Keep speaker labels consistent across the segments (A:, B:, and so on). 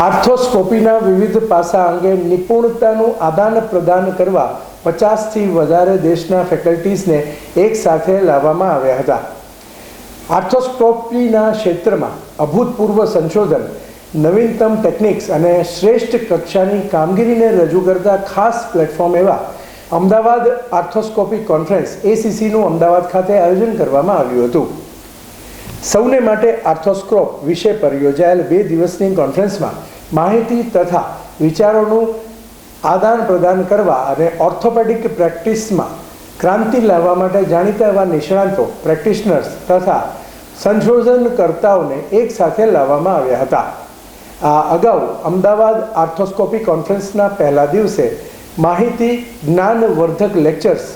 A: આર્થોસ્કોપીના વિવિધ પાસા અંગે નિપુણતાનું આદાન પ્રદાન કરવા પચાસથી વધારે દેશના ફેકલ્ટીઝને એક સાથે લાવવામાં આવ્યા હતા. આર્થોસ્કોપીના ક્ષેત્રમાં અભૂતપૂર્વ સંશોધન, નવીનતમ ટેકનિક્સ અને શ્રેષ્ઠ કક્ષાની કામગીરીને રજૂ કરતા ખાસ પ્લેટફોર્મ એવા અમદાવાદ આર્થોસ્કોપી કોન્ફરન્સ, એસીસીનું અમદાવાદ ખાતે આયોજન કરવામાં આવ્યું હતું. સૌને માટે આર્થોસ્કોપ વિષય પર યોજાયેલ બે દિવસની કોન્ફરન્સમાં માહિતી તથા વિચારોનું આદાન પ્રદાન કરવા અને ઓર્થોપેડિક પ્રેક્ટિસમાં ક્રાંતિ લાવવા માટે જાણીતા એવા નિષ્ણાંતો પ્રેક્ટિશનર્સ તથા સંશોધનકર્તાઓને એકસાથે લાવવામાં આવ્યા હતા. આ અગાઉ અમદાવાદ આર્થોસ્કોપી કોન્ફરન્સના પહેલા દિવસે માહિતી જ્ઞાનવર્ધક લેક્ચર્સ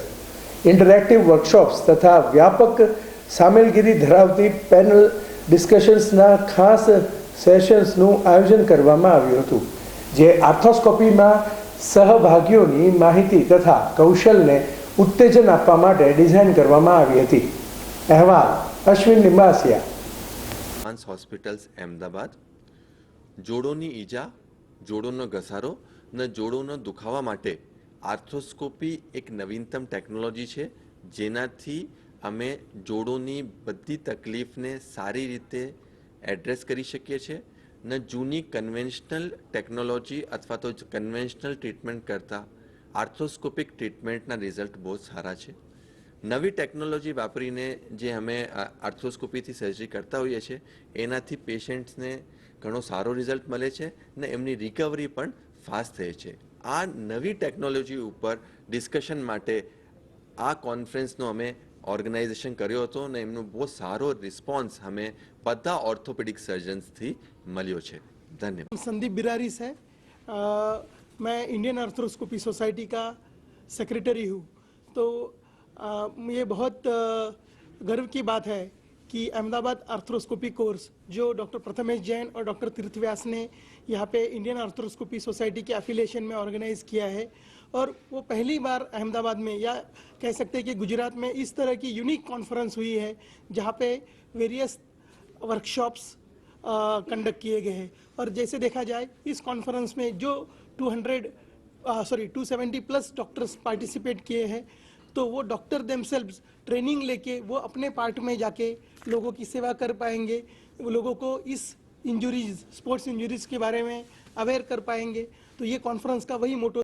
A: ઇન્ટરેક્ટિવ વર્કશોપ્સ તથા વ્યાપક સામેલગીરી ધરાવતી પેનલ ડિસ્કશન્સના ખાસ સેશન્સનું આયોજન કરવામાં આવ્યું હતું, જે આર્થોસ્કોપીમાં સહભાગીઓની માહિતી તથા કૌશલને ઉત્તેજન આપવા માટે ડિઝાઇન કરવામાં આવી હતી. અહેવાલ, અશ્વિન લિંબાસિયા
B: હોસ્પિટલ્સ અમદાવાદ જોડોની ઈજા, જોડોનો ઘસારો ને જોડોનો દુખાવા માટે આર્થોસ્કોપી એક નવીનતમ ટેકનોલોજી છે, જેનાથી અમે જોડોની બધી તકલીફને સારી રીતે એડ્રેસ કરી શકીએ છીએ. ને જૂની કન્વેન્શનલ ટેકનોલોજી અથવા તો કન્વેન્શનલ ટ્રીટમેન્ટ કરતાં આર્થોસ્કોપિક ટ્રીટમેન્ટના રિઝલ્ટ બહુ સારા છે. નવી ટેકનોલોજી વાપરીને જે અમે આ- આર્થ્રોસ્કોપીથી સર્જરી કરતા હોઈએ છીએ, એનાથી પેશન્ટ્સને ઘણો સારો રિઝલ્ટ મળે છે ને એમની રિકવરી પણ ફાસ્ટ થઈ છે. આ નવી ટેકનોલોજી ઉપર ડિસ્કશન માટે આ કોન્ફરન્સનો અમે ઓર્ગેનાઇઝેશન કર્યો હતો અને એમનો બહુ સારો રિસ્પોન્સ અમે બધા ઓર્થોપેડિક સર્જન્સથી મળ્યો છે ધન્યવાદ
C: संदीप बिरारी से अ, मैं इंडियन आर्थ्रोस्कोपी सोसाइटी का सेक्रेटरी हूँ तो अ, ये बहुत अ, गर्व की बात है कि अहमदाबाद आर्थ्रोस्कोपी कोर्स, जो डॉक्टर प्रथमेश जैन और डॉक्टर तीर्थ व्यास ने यहाँ पे इंडियन आर्थ्रोस्कोपी सोसाइटी के एफिलिएशन में ऑर्गेनाइज किया है। और वो पहली बार अहमदाबाद में या कह सकते हैं कि गुजरात में इस तरह की यूनिक कॉन्फ्रेंस हुई है, जहाँ पे वेरियस वर्कशॉप्स कंडक्ट किए गए हैं। और जैसे देखा जाए, इस कॉन्फ्रेंस में जो 200 सॉरी 270 प्लस डॉक्टर्स पार्टिसिपेट किए हैं तो वो डॉक्टर देमसेल्व्स ट्रेनिंग लेके, वो अपने पार्ट में जाके लोगों की सेवा कर पाएँगे। लोगों को इस इंजुरीज स्पोर्ट्स इंजुरीज के बारे में अवेयर कर पाएँगे। तो ये कॉन्फ्रेंस का वही मोटो